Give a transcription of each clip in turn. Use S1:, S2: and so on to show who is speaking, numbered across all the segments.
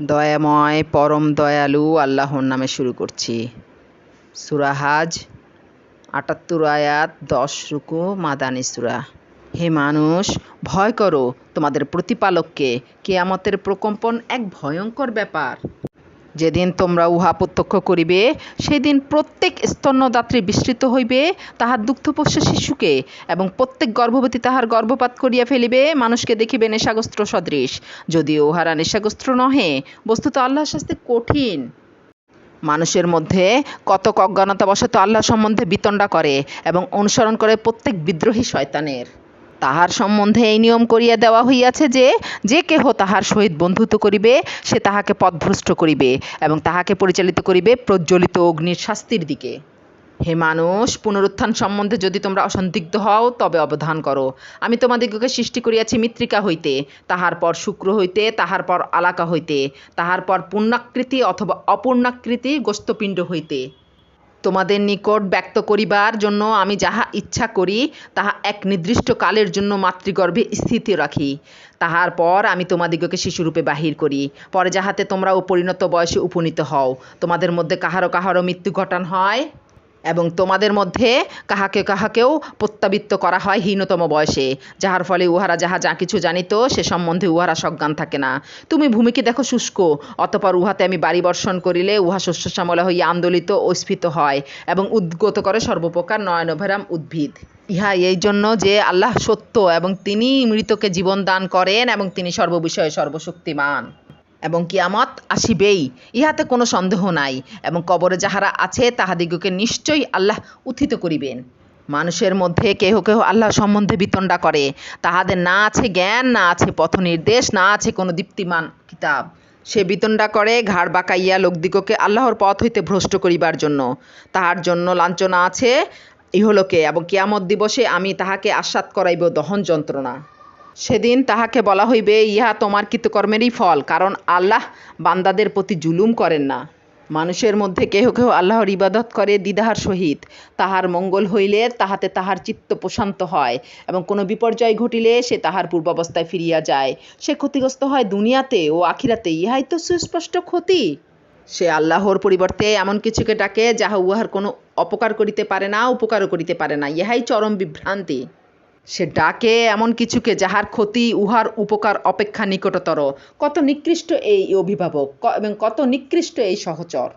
S1: দয়াময়, পরম দয়ালু আল্লাহর নামে শুরু করছি। সুরাহাজ আটাত্তর আয়াত, দশ রুকু মাদানি সুরা। হে মানুষ, ভয় করো, তোমাদের প্রতিপালককে কেয়ামতের প্রকম্পন এক ভয়ঙ্কর ব্যাপার। যেদিন তোমরা উহা প্রত্যক্ষ করিবে, সেদিন প্রত্যেক স্তন্যদাত্রী বিস্মৃত হইবে তাহার দুগ্ধপোষ্য শিশুকে এবং প্রত্যেক গর্ভবতী তাহার গর্ভপাত করিয়া ফেলিবে, মানুষকে দেখিবে নেশাগ্রস্ত সদৃশ। যদিও উহারা নেশাগ্রস্ত নহে, বস্তুত আল্লাহ শাস্তি কঠিন। মানুষের মধ্যে কতক অজ্ঞানতাবশত আল্লাহ সম্বন্ধে বিতণ্ডা করে এবং অনুসরণ করে প্রত্যেক বিদ্রোহী শয়তানের। তাহার সম্বন্ধে এই নিয়ম করিয়া দেওয়া হইয়াছে যে যে কেহ তাহার সহিত বন্ধুত্ব করিবে, সে তাহাকে পথভ্রষ্ট করিবে এবং তাহাকে পরিচালিত করিবে প্রজ্বলিত অগ্নির শাস্তির দিকে। হে মানুষ, পুনরুত্থান সম্বন্ধে যদি তোমরা অসন্দিগ্ধ হও, তবে অবধান করো। আমি তোমাদিগকে সৃষ্টি করিয়াছি মৃত্তিকা হইতে, তাহার পর শুক্র হইতে, তাহার পর আলাকা হইতে, তাহার পর পূর্ণাকৃতি অথবা অপূর্ণাকৃতি গোস্তপিণ্ড হইতে। তোমাদের নিকট ব্যক্ত করিবার জন্য আমি যাহা ইচ্ছা করি, তাহা এক নির্দিষ্ট কালের জন্য মাতৃগর্ভে স্থিত রাখি। তাহার পর আমি তোমাদিগকে শিশুরূপে বাহির করি। পরে যাহাতে তোমরা ও পরিণত বয়সে উপনীত হও, তোমাদের মধ্যে কাহারও কাহারও মৃত্যু ঘটান হয়। এবং তোমাদের মধ্যে কাহাকে কাহাকেও প্রত্যাবৃত্ত করা হয় হীনতম বয়সে, যাহার ফলে উহারা যাহা যা কিছু জানিত, সে সম্বন্ধে উহারা সজ্ঞান থাকে না। তুমি ভূমিকে দেখো শুষ্ক, অতপর উহাতে আমি বাড়ি বর্ষণ করিলে উহা শস্য শ্যামলা হইয়া আন্দোলিত ও স্ফীত হয় এবং উদ্গত করে সর্বপ্রকার নয়নভেরাম উদ্ভিদ। ইহা এই জন্য যে আল্লাহ সত্য এবং তিনি মৃতকে জীবন দান করেন এবং তিনি সর্ববিষয়ে সর্বশক্তিমান। এবং কিয়ামত আসিবেই, ইহাতে কোনো সন্দেহ নাই, এবং কবরে যাহারা আছে তাহাদিগকে নিশ্চয়ই আল্লাহ উত্থিত করিবেন। মানুষের মধ্যে কেহ কেহ আল্লাহ সম্বন্ধে বিতণ্ডা করে, তাহাদের না আছে জ্ঞান, না আছে পথ নির্দেশ না আছে কোনো দীপ্তিমান কিতাব। সে বিতণ্ডা করে, ঘাড় বাঁকাইয়া লোকদিগকে আল্লাহর পথ হইতে ভ্রষ্ট করিবার জন্য। তাহার জন্য লাঞ্ছনা আছে ইহলোকে, এবং কিয়ামত দিবসে আমি তাহাকে আস্বাদ করাইব দহন যন্ত্রণা। সেদিন তাহাকে বলা হইবে, ইহা তোমার কৃতকর্মেরই ফল, কারণ আল্লাহ বান্দাদের প্রতি জুলুম করেন না। মানুষের মধ্যে কেহ কেহ আল্লাহর ইবাদত করে দিদাহার সহিত। তাহার মঙ্গল হইলে তাহাতে তাহার চিত্ত প্রশান্ত হয় এবং কোনো বিপর্যয় ঘটিলে সে তাহার পূর্বাবস্থায় ফিরিয়া যায়। সে ক্ষতিগ্রস্ত হয় দুনিয়াতে ও আখিরাতে, ইহাই তো সুস্পষ্ট ক্ষতি। সে আল্লাহর পরিবর্তে এমন কিছুকে ডাকে, যাহা উহার কোনো অপকার করিতে পারে না, উপকারও করিতে পারে না। ইহাই চরম বিভ্রান্তি। সে ডাকে এমন কিছুকে যাহার ক্ষতি, উহার উপকার অপেক্ষা নিকটতর। কত নিকৃষ্ট এই অভিভাবক এবং কত নিকৃষ্ট এই সহচর।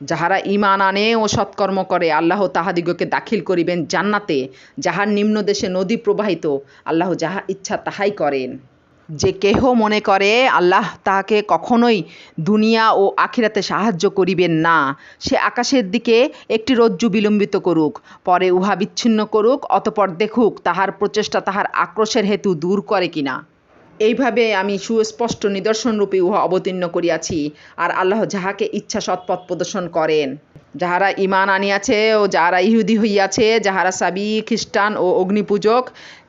S1: যাহারা ইমান আনে ও সৎকর্ম করে, আল্লাহ তাহাদিগকে দাখিল করিবেন জান্নাতে, যাহার নিম্ন দেশে নদী প্রবাহিত, আল্লাহ যাহা ইচ্ছা তাহাই করেন। যে কেহ মনে করে আল্লাহ তাহাকে কখনোই দুনিয়া ও আখিরাতে সাহায্য করিবেন না। সে আকাশের দিকে একটি রজ্জু বিলম্বিত করুক, পরে উহা বিচ্ছিন্ন করুক, অতপর দেখুক তাহার প্রচেষ্টা তাহার আক্রোশের হেতু দূর করে কিনা। এইভাবে আমি সুস্পষ্ট নিদর্শনরূপে উহা অবতীর্ণ করিয়াছি, আর আল্লাহ যাহাকে ইচ্ছা সৎপথ প্রদর্শন করেন। যাহারা ইমান আনিয়াছে ও যাহারা ইহুদি হইয়াছে, যাহারা সাবি, খ্রিস্টান ও অগ্নিপূজক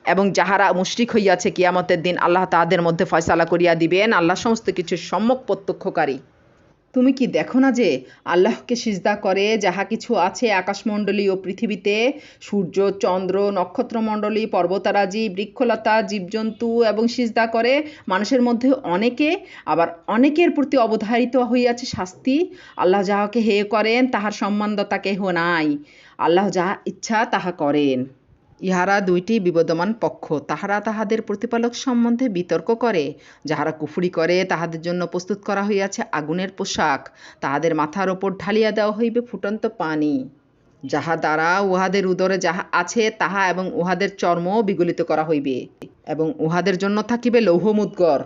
S1: এবং যাহারা মুশরিক হইয়াছে, কিয়ামতের দিন আল্লাহ তাহাদের মধ্যে ফয়সালা করিয়া দিবেন। আল্লাহ সমস্ত কিছু সম্যক প্রত্যক্ষকারী। তুমি কি দেখো না যে আল্লাহকে সিজদা করে যাহা কিছু আছে আকাশমণ্ডলী ও পৃথিবীতে? সূর্য, চন্দ্র, নক্ষত্রমণ্ডলী, পর্বতারাজি, বৃক্ষলতা, জীবজন্তু এবং সিজদা করে মানুষের মধ্যে অনেকে, আবার অনেকের প্রতি অবধারিত হইয়াছে শাস্তি। আল্লাহ যাহাকে হে করেন, তাহার সম্মানদতা কেহ নাই। আল্লাহ যাহা ইচ্ছা তাহা করেন। ইহারা দুইটি বিবদমান পক্ষ। তাহারা তাহাদের প্রতিপালক সম্বন্ধে বিতর্ক করে। যাহারা কুফুরি করে, তাহাদের জন্য প্রস্তুত করা হইয়াছে আগুনের পোশাক। তাহাদের মাথার ওপর ঢালিয়া দেওয়া হইবে ফুটন্ত পানি। যাহা দ্বারা উহাদের উদরে যাহা আছে, তাহা এবং উহাদের চর্ম বিগলিত করা হইবে এবং উহাদের জন্য থাকিবে লৌহ মুদ্গর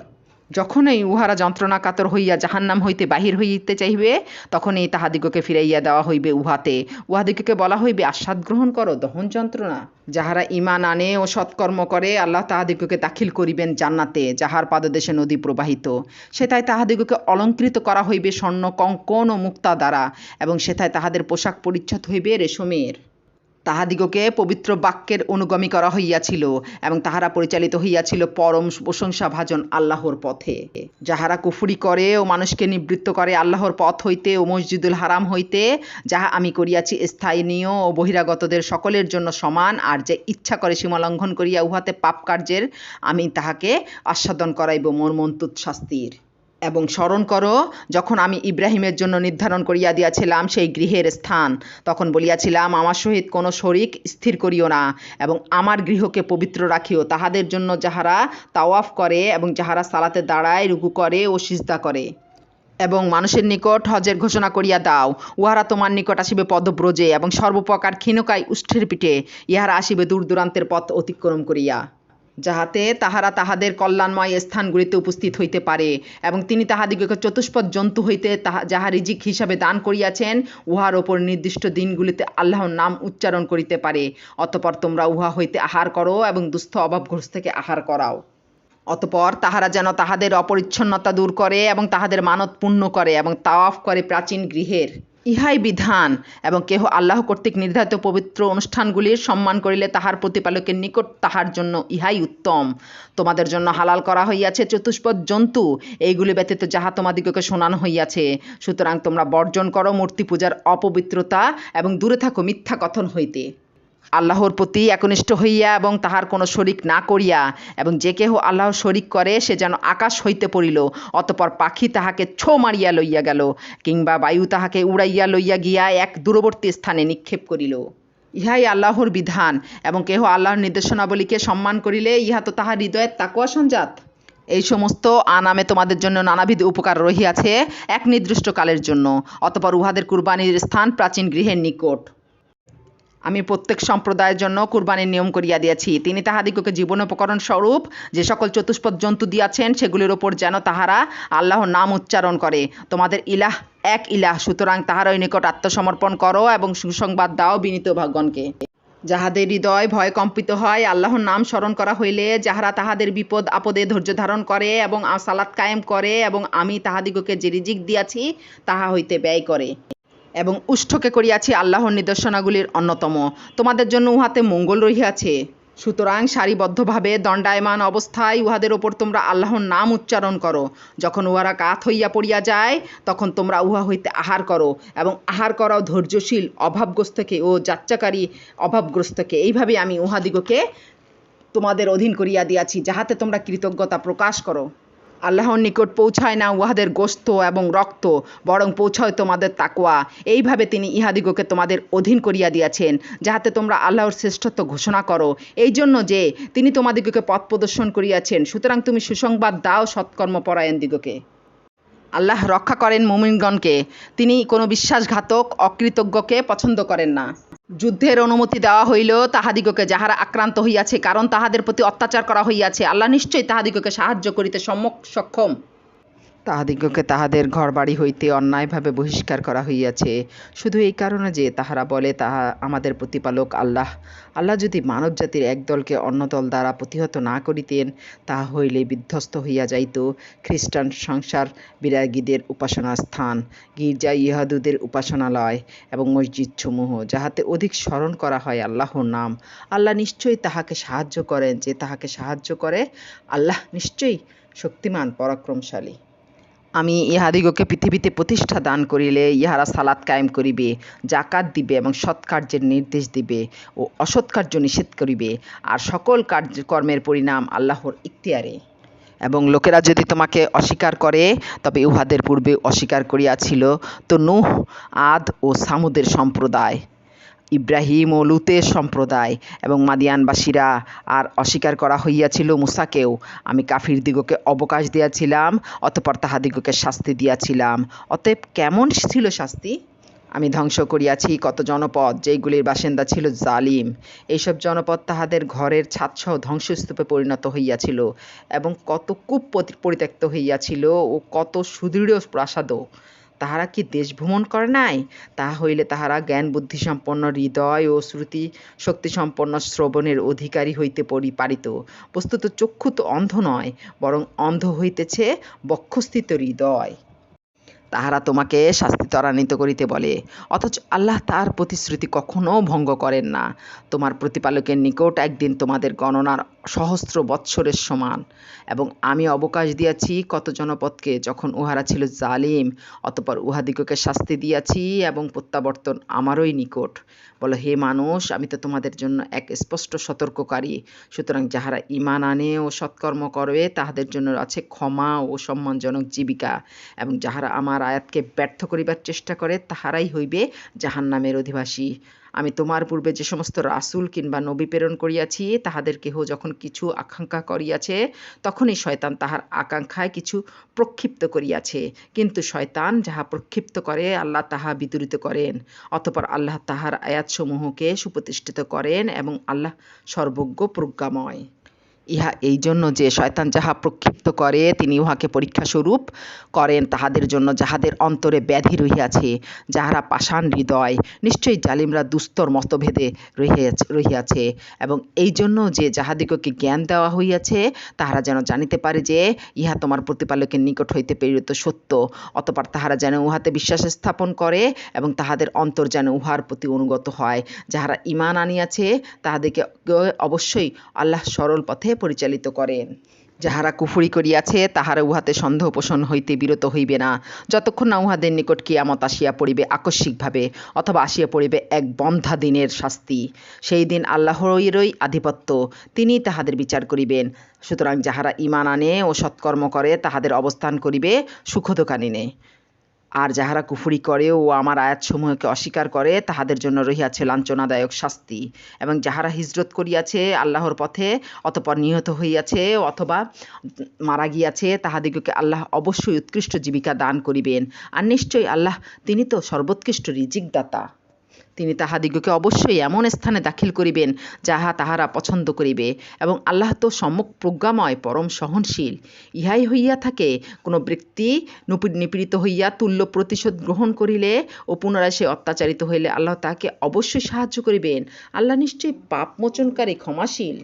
S1: যখনই উহারা যন্ত্রণা কাতর হইয়া জাহান্নাম হইতে বাহির হইতে চাইবে তখনই তাহাদিগকে ফিরাইয়া দেওয়া হইবে উহাতে। উহাদিগকে বলা হইবে, আস্বাদ গ্রহণ করো, দহন যন্ত্রণা। যাহারা ইমান আনে ও সৎকর্ম করে, আল্লাহ তাহাদিগকে দাখিল করিবেন জান্নাতে, যাহার পাদদেশে নদী প্রবাহিত। সেথায় তাহাদিগকে অলঙ্কৃত করা হইবে স্বর্ণ, কঙ্কন ও মুক্তা দ্বারা, এবং সেথায় তাহাদের পোশাক পরিচ্ছদ হইবে রেশমের। তাহাদিগকে পবিত্র বাক্যের অনুগমী করা হইয়াছিল এবং তাহারা পরিচালিত হইয়াছিল পরম প্রশংসা ভাজন আল্লাহর পথে। যাহারা কুফুরি করে ও মানুষকে নিবৃত্ত করে আল্লাহর পথ হইতে ও মসজিদুল হারাম হইতে, যাহা আমি করিয়াছি স্থানীয় ও বহিরাগতদের সকলের জন্য সমান, আর যে ইচ্ছা করে সীমালঙ্ঘন করিয়া উহাতে পাপ কার্যের আমি তাহাকে আস্বাদন করাইব মর্মন্তুত শাস্তির। এবং স্মরণ করো, যখন আমি ইব্রাহিমের জন্য নির্ধারণ করিয়া দিয়াছিলাম সেই গৃহের স্থান, তখন বলিয়াছিলাম, আমার সহিত কোনো শরিক স্থির করিও না এবং আমার গৃহকে পবিত্র রাখিও। তাহাদের জন্য যাহারা তাওয়াফ করে এবং যাহারা সালাতে দাঁড়ায়, রুকু করে ও সিজদা করে। এবং মানুষের নিকট হজের ঘোষণা করিয়া দাও, উহারা তোমার নিকট আসিবে পদব্রজে এবং সর্বপ্রকার ক্ষীণকায় উষ্ঠের পিঠে, ইহারা আসিবে দূর দূরান্তের পথ অতিক্রম করিয়া। যাহাতে তাহারা তাহাদের কল্যাণময় স্থানগুলিতে উপস্থিত হইতে পারে এবং তিনি তাহাদিগকে চতুষ্পদ জন্তু হইতে তাহা, যাহা রিজিক হিসাবে দান করিয়াছেন, উহার ওপর নির্দিষ্ট দিনগুলিতে আল্লাহর নাম উচ্চারণ করিতে পারে। অতপর তোমরা উহা হইতে আহার করো এবং দুস্থ অভাবগ্রস্ত থেকে আহার করাও। অতপর তাহারা যেন তাহাদের অপরিচ্ছন্নতা দূর করে এবং তাহাদের মানত পূর্ণ করে এবং তাওয়াফ করে প্রাচীন গৃহের। ইহাই বিধান, এবং কেহ আল্লাহ কর্তৃক নির্ধারিত পবিত্র অনুষ্ঠানগুলির সম্মান করিলে তাহার প্রতিপালকের নিকট তাহার জন্য ইহাই উত্তম। তোমাদের জন্য হালাল করা হইয়াছে চতুষ্পদ জন্তু, এইগুলি ব্যতীত যাহা তোমাদিগকে শোনানো হইয়াছে। সুতরাং তোমরা বর্জন করো মূর্তি পূজার অপবিত্রতা, এবং দূরে থাকো মিথ্যা কথন হইতে। আল্লাহর প্রতি একনিষ্ঠ হইয়া এবং তাহার কোনো শরিক না করিয়া এবং যে কেহ আল্লাহর শরিক করে, সে যেন আকাশ হইতে পড়িল, অতপর পাখি তাহাকে ছো মারিয়া লইয়া গেল, কিংবা বায়ু তাহাকে উড়াইয়া লইয়া গিয়া এক দূরবর্তী স্থানে নিক্ষেপ করিল। ইহাই আল্লাহর বিধান, এবং কেহ আল্লাহর নির্দেশনাবলীকে সম্মান করিলে ইহা তো তাহার হৃদয়ের তাকুয়া সঞ্জাত এই সমস্ত আনামে তোমাদের জন্য নানাবিধ উপকার রহিয়াছে এক নির্দিষ্ট কালের জন্য, অতপর উহাদের কুরবানির স্থান প্রাচীন গৃহের নিকট। আমি প্রত্যেক সম্প্রদায়ের জন্য কুরবানির নিয়ম করিয়া দিয়াছি। তিনি তাহাদিগকে জীবন উপকরণ স্বরূপ যে সকল চতুষ্পদ জন্তু দিয়াছেন, সেগুলির ওপর যেন তাহারা আল্লাহর নাম উচ্চারণ করে। তোমাদের ইলাহ এক ইলাহ, সুতরাং তাহারই নিকট আত্মসমর্পণ করো এবং সুসংবাদ দাও বিনীত ভাগণকে যাহাদের হৃদয় ভয় কম্পিত হয়, আল্লাহর নাম স্মরণ করা হইলে যাহারা তাহাদের বিপদ, আপদে ধৈর্য ধারণ করে এবং সালাত কায়েম করে এবং আমি তাহাদিগকে যে রিজিক দিয়াছি, তাহা হইতে ব্যয় করে। এবং উষ্ঠকে করিয়াছি আল্লাহর নিদর্শনাগুলির অন্যতম। তোমাদের জন্য উহাতে মঙ্গল রহিয়াছে। সুতরাং সারিবদ্ধভাবে দণ্ডায়মান অবস্থায় উহাদের ওপর তোমরা আল্লাহর নাম উচ্চারণ করো। যখন উহারা কাত হইয়া পড়িয়া যায়, তখন তোমরা উহা হইতে আহার করো এবং আহার করাও ধৈর্যশীল, অভাবগ্রস্তকে ও যাত্রাকারী অভাবগ্রস্তকে। এইভাবে আমি উহাদিগকে তোমাদের অধীন করিয়া দিয়াছি, যাহাতে তোমরা কৃতজ্ঞতা প্রকাশ করো। আল্লাহর নিকট পৌঁছায় না উহাদের গোস্ত এবং রক্ত, বরং পৌঁছায় তোমাদের তাকোয়া এইভাবে তিনি ইহাদিগকে তোমাদের অধীন করিয়া দিয়াছেন, যাহাতে তোমরা আল্লাহর শ্রেষ্ঠত্ব ঘোষণা করো। এই জন্য যে, তিনি তোমাদিগকে পথ প্রদর্শন করিয়াছেন, সুতরাং তুমি সুসংবাদ দাও সৎকর্মপরায়ণ দিগকে আল্লাহ রক্ষা করেন মুমিনগণকে। তিনি কোনো বিশ্বাসঘাতক, অকৃতজ্ঞকে পছন্দ করেন না। যুদ্ধের অনুমতি দেওয়া হইল তাহাদিগকে যাহারা আক্রান্ত হইয়াছে, কারণ তাহাদের প্রতি অত্যাচার করা হইয়াছে। আল্লাহ নিশ্চয়ই তাহাদিগকে সাহায্য করিতে সম্যক সক্ষম। তাহাদিগকে তাহাদের ঘরবাড়ি হইতে অন্যায়ভাবে বহিষ্কার করা হইয়াছে। শুধু এই কারণে যে তাহারা বলে, তাহা আমাদের প্রতিপালক আল্লাহ। আল্লাহ যদি মানবজাতির একদলকে অন্য দল দ্বারা প্রতিহত না করিতেন, তাহা হইলে বিধ্বস্ত হইয়া যাইত খ্রিস্টান সংসার বিরাগীদের উপাসনা স্থান, গির্জা ইহাদুদের উপাসনালয় এবং মসজিদ সমূহ যাহাতে অধিক স্মরণ করা হয় আল্লাহর নাম। আল্লাহ নিশ্চয়ই তাহাকে সাহায্য করেন। যে তাহাকে সাহায্য করে, আল্লাহ নিশ্চয়ই শক্তিমান, পরাক্রমশালী। আমি ইহাদিগকে পৃথিবীতে প্রতিষ্ঠা দান করিলে ইহারা সালাত কায়েম করিবে জাকাত দিবে এবং সৎকার্যের নির্দেশ দিবে ও অসৎকার্য নিষেধ করিবে। আর সকল কার্যকর্মের পরিণাম আল্লাহর ইখতিয়ারে। এবং লোকেরা যদি তোমাকে অস্বীকার করে, তবে উহাদের পূর্বে অস্বীকার করিয়াছিল তো নূহ, আদ ও সামুদের সম্প্রদায়। ইব্রাহিম ও লুতের সম্প্রদায় এবং মাদিয়ানবাসীরা আর অস্বীকার করা হইয়াছিল মুসাকেও। আমি কাফির দিগকে অবকাশ দিয়াছিলাম, অতপর তাহাদিগকে শাস্তি দিয়াছিলাম। অতএব কেমন ছিল শাস্তি? আমি ধ্বংস করিয়াছি কত জনপদ, যেইগুলির বাসিন্দা ছিল জালিম। এইসব জনপদ তাহাদের ঘরের ছাদসহ ধ্বংসস্তূপে পরিণত হইয়াছিল এবং কত কূপ পরিত্যক্ত হইয়াছিল ও কত সুদৃঢ় প্রাসাদও। তাহারা কি দেশ ভ্রমণ করে নাই? তাহা হইলে তাহারা জ্ঞান, বুদ্ধি সম্পন্ন, হৃদয় ও শ্রুতি শক্তি সম্পন্ন শ্রবণের অধিকারী হইতে পরি পারিত বস্তুত চক্ষু তো অন্ধ নয়, বরং অন্ধ হইতেছে বক্ষস্থিত হৃদয়। তাহারা তোমাকে শাস্তি ত্বরান্বিত করিতে বলে। অথচ আল্লাহ তার প্রতিশ্রুতি কখনো ভঙ্গ করেন না। তোমার প্রতিপালকের নিকট একদিন তোমাদের গণনার সহস্র বৎসরের সমান। এবং আমি অবকাশ দিয়াছি কত জনপদকে যখন উহারা ছিল জালিম, অতপর উহাদিগকে শাস্তি দিয়াছি এবং প্রত্যাবর্তন আমারই নিকট। বলো, হে মানুষ, আমি তো তোমাদের জন্য এক স্পষ্ট সতর্ককারী। সুতরাং যাহারা ইমান আনে ও সৎকর্ম করবে তাহাদের জন্য আছে ক্ষমা ও সম্মানজনক জীবিকা। এবং যাহারা আমার আয়াতকে ব্যর্থ করিবার চেষ্টা করে, তাহারাই হইবে জাহান্নামের অধিবাসী। আমি তোমার পূর্বে যে সমস্ত রাসুল কিংবা নবী প্রেরণ করিয়াছি তাহাদের কেহ যখন কিছু আকাঙ্ক্ষা করিয়াছে, তখনই শয়তান তাহার আকাঙ্ক্ষায় কিছু প্রক্ষিপ্ত করিয়াছে। কিন্তু শয়তান যাহা প্রক্ষিপ্ত করে, আল্লাহ তাহা বিতরিত করেন। অতপর আল্লাহ তাহার আয়াতসমূহকে সুপ্রতিষ্ঠিত করেন এবং আল্লাহ সর্বজ্ঞ প্রজ্ঞাময়। ইহা এই জন্য যে শয়তান যাহা প্রক্ষিপ্ত করে, তিনি উহাকে পরীক্ষাস্বরূপ করেন, তাহাদের জন্য যাহাদের অন্তরে ব্যাধি রহিয়াছে, যাহারা পাষাণ হৃদয়, নিশ্চয়ই জালিমরা দুস্তর মতভেদে রহিয়াছে রহিয়াছে। এবং এই জন্য যে যাহাদিগকে জ্ঞান দেওয়া হইয়াছে, তাহারা যেন জানিতে পারে যে, ইহা তোমার প্রতিপালকের নিকট হইতে প্রেরিত সত্য। অতপর তাহারা যেন উহাতে বিশ্বাস স্থাপন করে এবং তাহাদের অন্তর যেন উহার প্রতি অনুগত হয়। যাহারা ইমান আনিয়াছে তাহাদেরকে অবশ্যই আল্লাহ সরল পথে পরিচালিত করেন। যাহারা কুফুরি করিয়াছে, তাহারা উহাতে সন্দেহ পোষণ হইতে বিরত হইবে না। যতক্ষণ না উহাদের নিকট কিয়ামত আসিয়া পড়িবে আকস্মিকভাবে, অথবা আসিয়া পড়িবে এক বন্ধা দিনের শাস্তি। সেই দিন আল্লাহরই আধিপত্য তিনি তাহাদের বিচার করিবেন। সুতরাং যাহারা ইমান আনে ও সৎকর্ম করে, তাহাদের অবস্থান করিবে সুখদোকানিনে। আর যাহারা কুফুরি করে ও আমার আয়াতসমূহকে অস্বীকার করে, তাহাদের জন্য রহিয়াছে লাঞ্ছনাদায়ক শাস্তি। এবং যাহারা হিজরত করিয়াছে আল্লাহর পথে, অতপর নিহত হইয়াছে অথবা মারা গিয়াছে, তাহাদিগকে আল্লাহ অবশ্যই উৎকৃষ্ট জীবিকা দান করিবেন। আর নিশ্চয়ই আল্লাহ, তিনি তো সর্বোৎকৃষ্ট রিজিকদাতা। তিনি তাহাদিগকে অবশ্যই এমন স্থানে দাখিল করিবেন যাহা তাহারা পছন্দ করিবে এবং আল্লাহ তো সম্মুখ প্রজ্ঞাময়, পরম সহনশীল। ইহাই হইয়া থাকে, কোনো ব্যক্তি নিপীড়িত হইয়া তুল্য প্রতিশোধ গ্রহণ করিলে ও পুনরায় সে অত্যাচারিত হইলে আল্লাহ তাহাকে অবশ্যই সাহায্য করিবেন। আল্লাহ নিশ্চয়ই পাপ মোচনকারী, ক্ষমাশীল।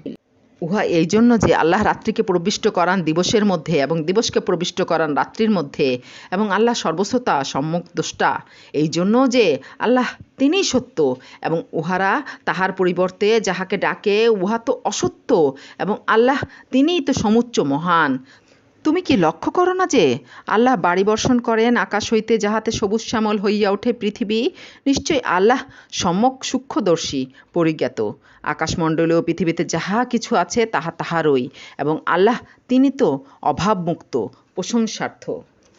S1: উহা এই জন্য যে আল্লাহ রাত্রিকে প্রবিষ্ট করান দিবসের মধ্যে এবং দিবসকে প্রবিষ্ট করান রাত্রির মধ্যে এবং আল্লাহ সর্বস্বতা সম্মুখ দোষটা এই জন্য যে আল্লাহ তিনিই সত্য এবং উহারা তাহার পরিবর্তে যাহাকে ডাকে উহা তো অসত্য এবং আল্লাহ তিনিই তো সমুচ্চ মহান। তুমি কি লক্ষ্য করো না যে আল্লাহ বাড়ি বর্ষণ করেন, আকাশ হইতে যাহাতে সবুজ শ্যামল হইয়া ওঠে পৃথিবী নিশ্চয়ই আল্লাহ সম্যক সূক্ষ্মদর্শী, পরিজ্ঞাত। আকাশমণ্ডলীয় পৃথিবীতে যাহা কিছু আছে, তাহা তাহারই এবং আল্লাহ তিনি তো অভাবমুক্ত প্রশংসার্থ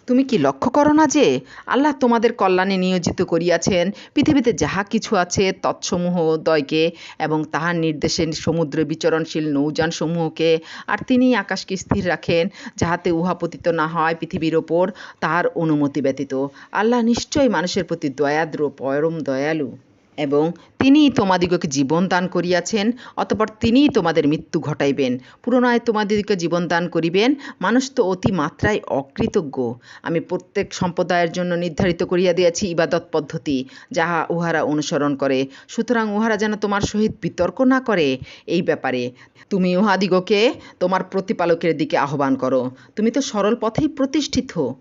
S1: তুমি কি লক্ষ্য করো না যে আল্লাহ তোমাদের কল্যাণে নিয়োজিত করিয়াছেন? পৃথিবীতে যাহা কিছু আছে, তৎসমূহ দয়কে এবং তাহার নির্দেশে সমুদ্রে বিচরণশীল নৌযানসমূহকে আর তিনি আকাশকে স্থির রাখেন, যাহাতে উহা পতিত না হয় পৃথিবীর ওপর, তাহার অনুমতি ব্যতীত। আল্লাহ নিশ্চয়ই মানুষের প্রতি দয়াদ্র, পরম দয়ালু। এবং তিনিই তোমাদিগকে জীবন দান করিয়াছেন, অতপর তিনিই তোমাদের মৃত্যু ঘটাইবেন। পুনরায় তোমাদিগকে জীবন দান করিবেন, মানুষ তো অতি মাত্রায় অকৃতজ্ঞ। আমি প্রত্যেক সম্প্রদায়ের জন্য নির্ধারিত করিয়া দিয়াছি ইবাদত পদ্ধতি, যাহা উহারা অনুসরণ করে। সুতরাং উহারা যেন তোমার সহিত বিতর্ক না করে এই ব্যাপারে। তুমি উহাদিগকে তোমার প্রতিপালকের দিকে আহ্বান করো। তুমি তো সরল পথেই প্রতিষ্ঠিত।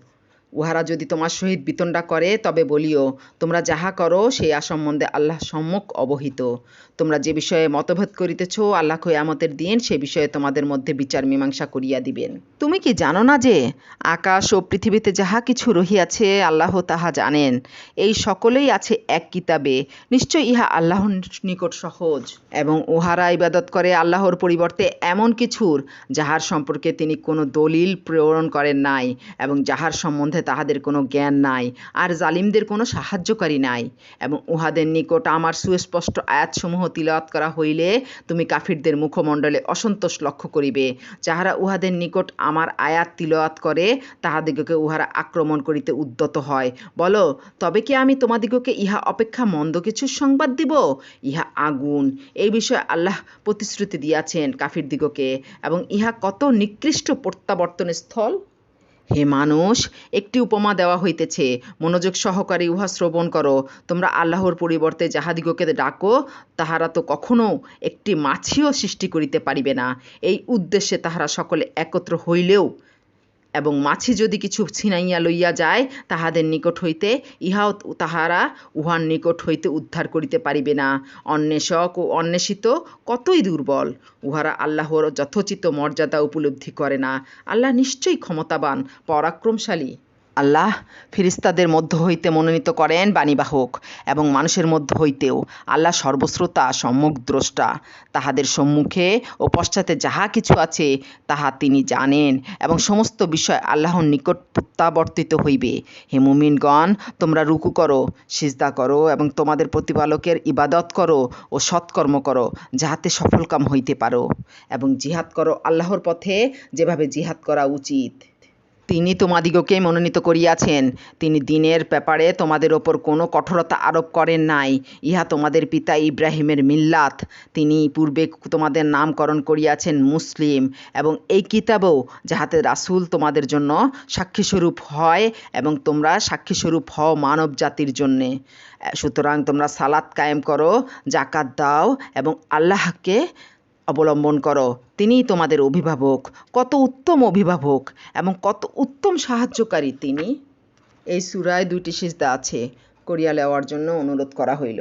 S1: উহারা যদি তোমার সহিত বিতণ্ডা করে, তবে বলিও, তোমরা যাহা করো সেই সম্বন্ধে আল্লাহ সম্মুখ অবহিত। তোমরা যে বিষয়ে মতভেদ করিতেছ, আল্লাহ কয়ামতের দিন সে বিষয়ে তোমাদের মধ্যে বিচার মীমাংসা করিয়া দিবেন। তুমি কি জানো না যে, আকাশ ও পৃথিবীতে যাহা কিছু রহিয়াছে, আল্লাহ তাহা জানেন। এই সকলেই আছে এক কিতাবে। নিশ্চয় ইহা আল্লাহর নিকট সহজ। এবং উহারা ইবাদত করে আল্লাহর পরিবর্তে এমন কিছুর, যাহার সম্পর্কে তিনি কোনো দলিল প্রেরণ করেন নাই, এবং যাহার সম্বন্ধে তাহাদের কোনো জ্ঞান নাই, আর জালিমদের কোনো সাহায্যকারী নাই। এবং উহাদের নিকট আমার সুস্পষ্ট আয়াতসমূহ তিলাওয়াত করা হইলে তুমি কাফিরদের মুখমণ্ডলে অসন্তোষ লক্ষ্য করিবে। যাহারা উহাদের নিকট আমার আয়াত তিলাওয়াত করে, তাহাদিগকে উহারা আক্রমণ করিতে উদ্যত হয়। বলো, তবে কি আমি তোমাদিগকে ইহা অপেক্ষা মন্দ কিছু সংবাদ দিব? ইহা আগুন। এই বিষয়ে আল্লাহ প্রতিশ্রুতি দিয়াছেন কাফিরদিগকে। এবং ইহা কত নিকৃষ্ট প্রত্যাবর্তন স্থল হে মানুষ, একটি উপমা দেওয়া হইতেছে। মনোযোগ সহকারে উহা শ্রবণ করো। তোমরা আল্লাহর পরিবর্তে যাহাদিগকে ডাকো, তাহারা তো কখনো একটি মাছিও সৃষ্টি করিতে পারিবে না। এই উদ্দেশ্যে তাহারা সকলে একত্র হইলেও এবং মাছি যদি কিছু ছিনাইয়া লইয়া যায়, তাহাদের নিকট হইতে ইহাও তাহারা উহার নিকট হইতে উদ্ধার করিতে পারিবে না। অন্বেষক ও অন্বেষিত কতই দুর্বল, উহারা আল্লাহর যথোচিত মর্যাদা উপলব্ধি করে না। আল্লাহ নিশ্চয়ই ক্ষমতাবান, পরাক্রমশালী। আল্লাহ ফিরিস্তাদের মধ্য হইতে মনোনীত করেন বাণীবাহক এবং মানুষের মধ্য হইতেও। আল্লাহ সর্বশ্রোতা, সম্মুখ দ্রষ্টা। তাহাদের সম্মুখে ও পশ্চাতে যাহা কিছু আছে, তাহা তিনি জানেন এবং সমস্ত বিষয় আল্লাহর নিকট প্রত্যাবর্তিত হইবে। হে মুমিনগণ, তোমরা রুকু করো, সিজদা করো এবং তোমাদের প্রতিপালকের ইবাদত করো ও সৎকর্ম করো, যাহাতে সফলকাম হইতে পারো এবং জিহাদ করো আল্লাহর পথে যেভাবে জিহাদ করা উচিত। তিনি তোমাদিগকে মনোনীত করিয়াছেন। তিনি দিনের ব্যাপারে তোমাদের ওপর কোনো কঠোরতা আরোপ করেন নাই। ইহা তোমাদের পিতা ইব্রাহিমের মিল্লাত। তিনি পূর্বে তোমাদের নামকরণ করিয়াছেন মুসলিম এবং এই কিতাবেও যাহাতে রাসূল তোমাদের জন্য সাক্ষীস্বরূপ হয় এবং তোমরা সাক্ষীস্বরূপ হও মানব জাতির জন্যে। সুতরাং তোমরা সালাত কায়েম করো জাকাত দাও এবং আল্লাহকে অবলম্বন করো। তিনিই তোমাদের অভিভাবক। কত উত্তম অভিভাবক এবং কত উত্তম সাহায্যকারী তিনি। এই সুরায় দুইটি সিজদা আছে। কোরিয়া নেওয়ার জন্য অনুরোধ করা হইল।